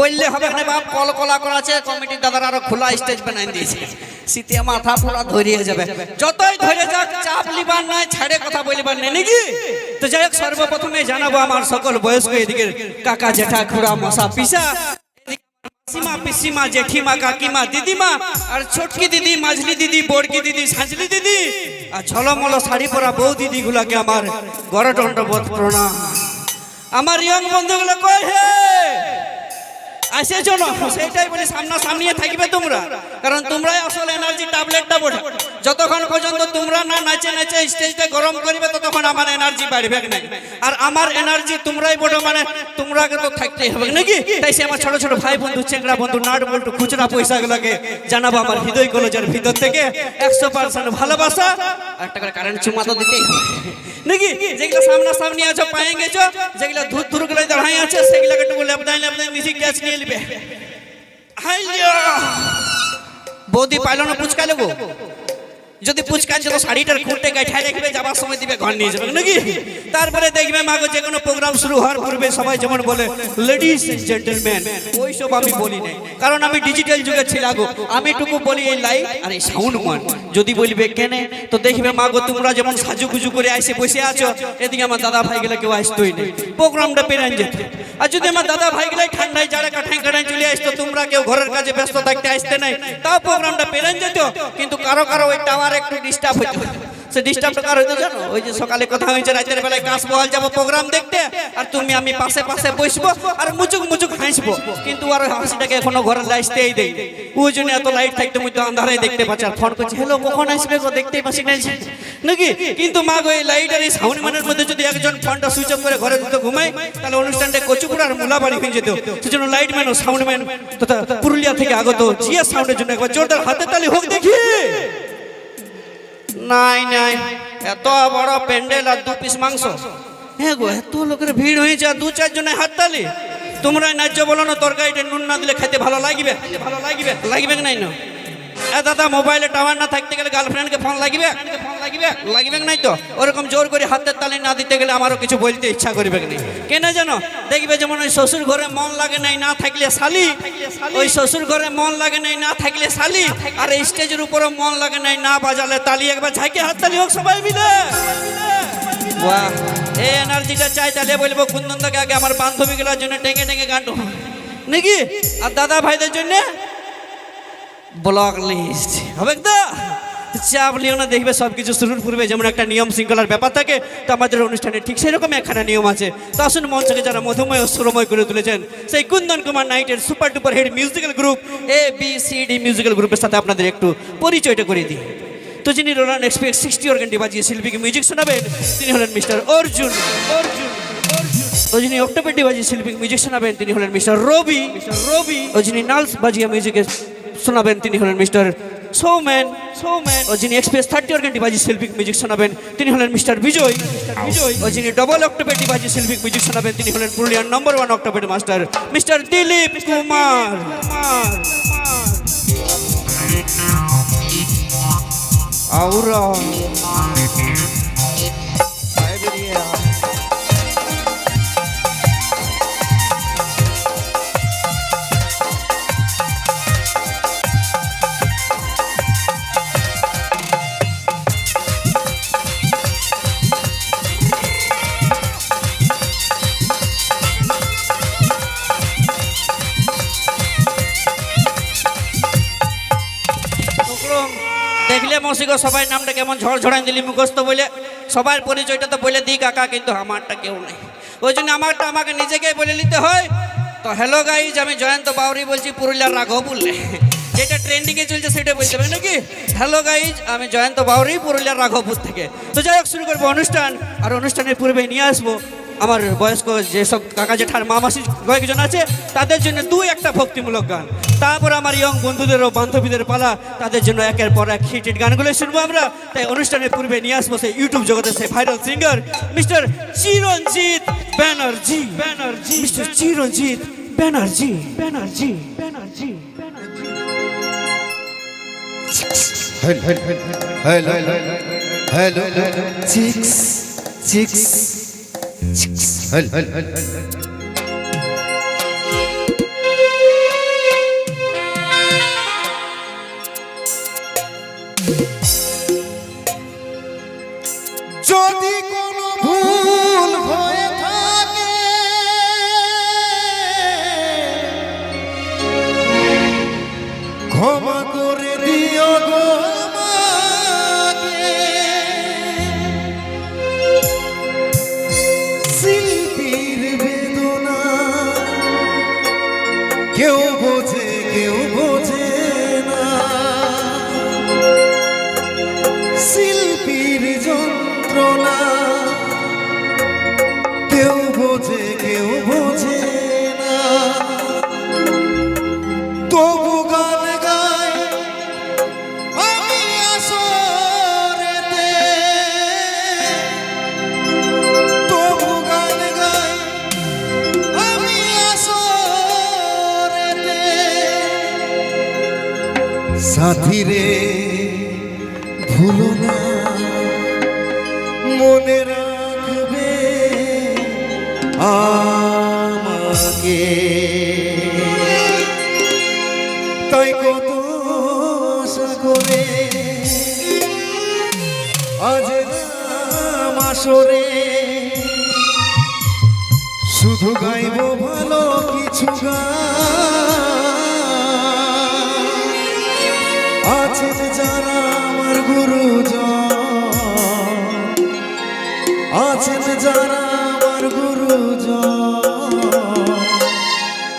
বললে হবে না বাপ, কল কলা করা আছে, কমিটির দাদার আরও খোলা স্টেজ বানাই দিয়েছে। শীতে মাথা পুরা ধরিয়ে যাবে। যতই ধরে যাক, চাপ লিবার নাই, ছাড়ে কথা বলিবার নেই, নাকি? তো যাই হোক, সর্বপ্রথমে জানাব আমার সকল বয়স্ক এদিকে কাকা, জেঠা, খুড়া, মশা, পিসা। মাসিমা, পিসিমা, জেঠিমা, কাকিমা, দিদিমা, আর ছোটকি দিদি, মাঝলি দিদি, বড়কি দিদি, সাঁঝলি দিদি, আর ঝলমল শাড়ি পরা বউ দিদি গুলাকে আমার গরদণ্ড বোধ প্রণাম। আমার ইয়ং বন্ধুগুলো কয় হে? আসেছো না সেইটাই বলি সামনা সামনিয়ে থাকবে তোমরা। কারণ তোমরাই আসল এনার্জি ট্যাবলেটটা বোঝা। যতক্ষণ পর্যন্ত তোমরা না নাচে নাচে স্টেজটা গরম করবে, ততক্ষণ আমার এনার্জি বাড়বে না আর আমার এনার্জি তোমরাই বোঝো মানে তোমরাকে তো থাকতেই হবে নাকি? তাই সে আমার ছোট ছোট ভাই বন্ধু চেংড়া বন্ধু, নাট বল্টু, খুচরা পয়সাগুলোকে জানাব আমার হৃদয় কলজের ভিতর থেকে। একশো পার্সেন্ট ভালোবাসা, আর একটা করে কারেন্ট চুমা তো দিতেই হবে। নাকি? যেগুলো সামনা সামনি আছো, পায়ে গেছো, যেগুলো ধুর ধুর করে দাঁড়াই আছে, সেগুলোকে একটু লেপদাই লেপদাই মিশি গ্যাস নিয়ে হাইয়া। বৌদি পাইলো না পুচকা লেবো যদি পুচকা ছিল শাড়িটার খুঁটে গাইঠায় রাখবে যাবার সময় দিবে ঘর নিয়ে যাবে নাকি? তারপরে দেখবে মাগো যে কোনো প্রোগ্রাম শুরু হওয়ার পূর্বে সবাই যেমন বলে লেডিস জেন্টলম্যান ওইসব আমি বলি নাই। কারণ আমি ডিজিটাল যুগে ছিলাগো আমি টুকু বলি এই লাইট আর এই সাউন্ড মান যদি বলবে কেনে তো দেখবে মাগো তোমরা যেমন সাজুগুজু করে আইসে বসে আছো এদিকে আমার দাদা ভাই গেলে কেউ আসতোই নেই। প্রোগ্রামটা পেরান যেত। আর যদি আমার দাদা ভাই গেলে ঠান্ডায় যারা ব্যস্ত থাকতে আসতে নাই। তাও প্রোগ্রামটা পেলেন যেত কিন্তু কারও কারও ওই টাওয়ার একটু ডিস্টার্ব হইতো। সে ডিস্টার্বটা কার হইতো জানো? ওই যে সকালে কথা হয়েছে, রাতের বেলায় কাশ বহাল যাব প্রোগ্রাম দেখতে। আর তুমি আমি পাশে পাশে বসবো আর মুচুক মুচুক হাসবো। কিন্তু আর হাসিটাকে এখনও ঘরে আসতেই দেই। ওই জন্য এত লাইট থাকতে মুই তো আন্ধারে দেখতে পাচ্ছি। আর ফোন করছি হ্যালো কখন আসবে গো? দেখতেই পাচ্ছি না নাকি? কিন্তু মা গো, এই লাইট আর এই সাউন্ড ম্যানের মধ্যে যদি একজন ফোনটা সুইচ অফ করে ঘরে দিতে ঘুমাই তাহলে অনুষ্ঠানটা কচুপুর আর মুলাবাড়ি হয়ে যেত। সেজন্য লাইট ম্যান ও সাউন্ড ম্যান তথা পুরুলিয়া থেকে আগত জিয়া সাউন্ডের জন্য একবার জোরদার হাতে তালি হোক দেখি। নাই নাই। এত বড় প্যান্ডেল আর দু পিস মাংস। হ্যাঁ গো, এত লোকের ভিড় হয়েছে আর দু চারজনের হাততালি। তোমরা ন্যায্য বলো না, তরকারিটা নুন না দিলে খেতে ভালো লাগবে? ভালো লাগবে? লাগবে নাই না? দাদা, মোবাইলে টাওয়ার না থাকতে গেলে গার্লফ্রেন্ডকে ফোন লাগবে? ফোন নাই তো? ওরকম জোর করে হাতের তালি না দিতে গেলে আমারও কিছু বলতে ইচ্ছা করবে নাই? কেন জানো? দেখবে যেমন ওই শ্বশুর ঘরে মন লাগে নাই, না থাকলে শালি। ওই শ্বশুর ঘরে মন লাগে নাই, না থাকলে শালি। আর স্টেজের উপরে মন লাগে নাই, না বাজালে তালি। একবার ঝাঁকে হাত তালি হোক সবাই মিলে। বাহ এই এনার্জিটা চাই, তাহলে বলব, কুন্দনদাকে আগে আমার বান্ধবীগুলোর জন্য টেঙ্গে টেঙ্গে গান। নাকি? আর দাদা ভাইদের জন্য? Block list. হবে তো? চাপ লিও না, দেখবে সব কিছু শুরুর পূর্বে যেমন একটা নিয়ম শৃঙ্খলার ব্যাপার থাকে, তো আমাদের অনুষ্ঠানে ঠিক সেরকম একখানা নিয়ম আছে। তো আসুন মঞ্চকে যারা মধুময় ও সুরময় করে তুলেছেন, সেই Kundan Kumar নাইটের super duper head musical group A B C D musical গ্রুপের সাথে আপনাদের একটু পরিচয়টা করে দিই। তো যিনি রোলান এক্সপ্রেস সিক্সটি অর্গানটি বাজিয়ে শিল্পীকে মিউজিক শোনাবেন, তিনি হলেন মিস্টার অর্জুন অর্জুন ও যিনি অক্টোপেটি বাজিয়ে শিল্পীকে মিউজিক শোনাবেন, তিনি হলেন মিস্টার রবি রবি। ও যিনি নালস বাজিয়ে মিউজিকে শোনাবেন তিনি হলেন মিস্টার সৌম্যান সৌম্যান ও যিনি এক্সপ্রেস থার্টি অর্গানটি বাজি শিল্পিক মিউজিক শোনাবেন, তিনি হলেন মিস্টার বিজয়। বিজয়। ও যিনি ডবল অক্টোপেটি বাজি শিল্পিক মিউজিক শোনাবেন, তিনি হলেন পুরুলিয়ার নম্বর ওয়ান অক্টোপেটি মাস্টার মিস্টার দিলীপ কুমার। আউরা। দেখলে মসিগো সবাই নামটা কেমন ঝড় ঝড়াই দিলি মুখস্থ বলে সবার পরিচয়টা তো বলে দিই কাকা, কিন্তু আমারটা কেউ নেই। ওই জন্য আমারটা আমাকে নিজেকে বলে নিতে হয়। তো হ্যালো গাইজ আমি জয়ন্ত বাউরি বলছি পুরুলিয়ার রাঘব বললে। যেটা ট্রেন্ডিংয়ে চলছে সেটা বলতে হবে নাকি? হ্যালো গাইজ আমি জয়ন্ত বাউরি পুরুলিয়ার রাঘবপুর থেকে। তো যাই হোক, শুরু করব অনুষ্ঠান। আর অনুষ্ঠানের পূর্বে নিয়ে আসব আমার বয়স্ক যেসব কাকা, জেঠার মা মাসি কয়েকজন আছে, তাদের জন্য দুই একটা ভক্তিমূলক গান। তারপর আমার ইয়ং বন্ধুদের ও বান্ধবীদের পালা তাদের জন্য একের পর এক হিটেড গানগুলো শুনব আমরা তাই অনুষ্ঠানের পূর্বে নিয়ে আসব সেই ইউটিউব জগতের সেই viral singer mister Chiranjit Banerjee Banerjee mister Chiranjit Banerjee Banerjee Banerjee Hello, hello, hello, chicks, chicks, chicks. সাথী রে, ভুলো না। মনে রাখবে আমাকে। তাই কত করে আজ মাসরে শুধু গাইব ভালো কিছু গান। আছেন যারা আমার গুরুজন,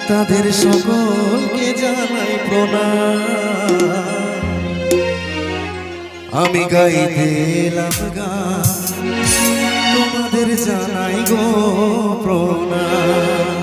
তাদের সকলকে জানাই প্রণাম। আমি গাই দিলাম গান, তোমাদের জানাই গো প্রণাম।